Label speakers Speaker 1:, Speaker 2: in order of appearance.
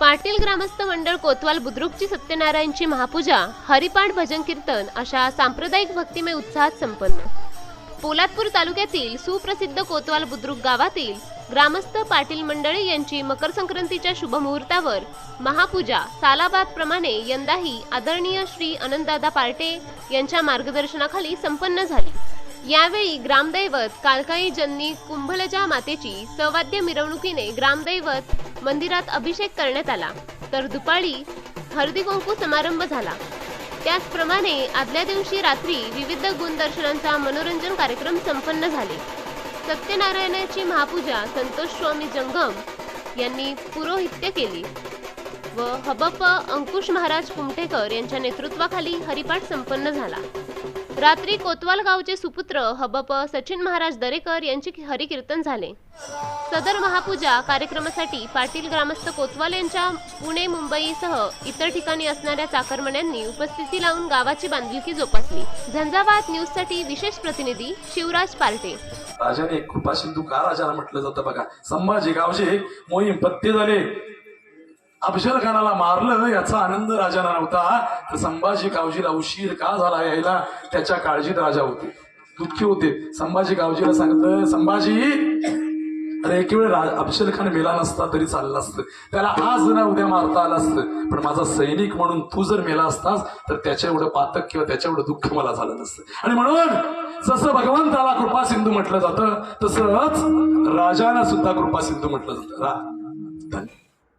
Speaker 1: पाटील ग्रामस्थ मंडळ कोतवाल बुद्रुकची सत्यनारायणची महापूजा हरिपाठ भजन कीर्तन अशा सांप्रदायिक भक्तिमय उत्साहात संपन्न. पोलादपूर तालुक्यातील सुप्रसिद्ध कोतवाल बुद्रुक गावातील ग्रामस्थ पाटील मंडळी यांची मकर संक्रांतीच्या शुभमुहूर्तावर महापूजा. सालाबाद प्रमाणे यंदाही आदरणीय श्री आनंददादा पार्टे यांच्या मार्गदर्शनाखाली संपन्न झाली. यावेळी ग्रामदैवत कालकाई जन्नी कुंभलजा मातेची सवाद्य मिरवणुकीने ग्रामदैवत मंदिरात अभिषेक करण्यात आला. तर दुपारी हळदी कुंकू समारंभ झाला. त्याचप्रमाणे आदल्या दिवशी रात्री विविध गुणदर्शनांचा मनोरंजन कार्यक्रम संपन्न झाले. सत्यनारायणाची महापूजा संतोष स्वामी जंगम यांनी पुरोहित्य केली व हबप अंकुश महाराज कुमठेकर यांच्या नेतृत्वाखाली हरिपाठ संपन्न झाला. रात्री कोतवाल गावचे सुपुत्र हबप सचिन महाराज दरेकर यांचे हरिकीर्तन झाले. सदर महापूजा कार्यक्रमासाठी पाटील ग्रामस्थ कोतवाल यांच्या पुणे मुंबईसह इतर ठिकाणी असणाऱ्या चाकरमण्यांनी उपस्थिती लावून गावाची बांधिलकी जोपासली. झंझावात न्यूजसाठी विशेष प्रतिनिधी शिवराज पार्टे
Speaker 2: राजाने कृपा सिंधू का राजाला म्हटलं जातं बघा. संभाजी गावचे मोहीम पत्ते झाले. अफजल खानाला मारलं याचा आनंद राजाला नव्हता. तर संभाजी गावजीला उशीर का झाला यायला? त्याच्या काळजीत राजा होते. दुःखी होते. संभाजी गावजीला सांगितलं संभाजी अरे एक वेळ अफजल खान मेला नसता तरी चाललं असतं. त्याला आज ना उद्या मारता आलं असतं. पण माझा सैनिक म्हणून तू जर मेला असतास तर त्याच्या एवढं पातक किंवा त्याच्या एवढं दुःख मला झालं नसतं. आणि म्हणून जसं भगवंताला कृपा सिंधू म्हटलं जातं तसंच राजाला सुद्धा कृपा सिंधू म्हटलं जातं. रा धन्यवाद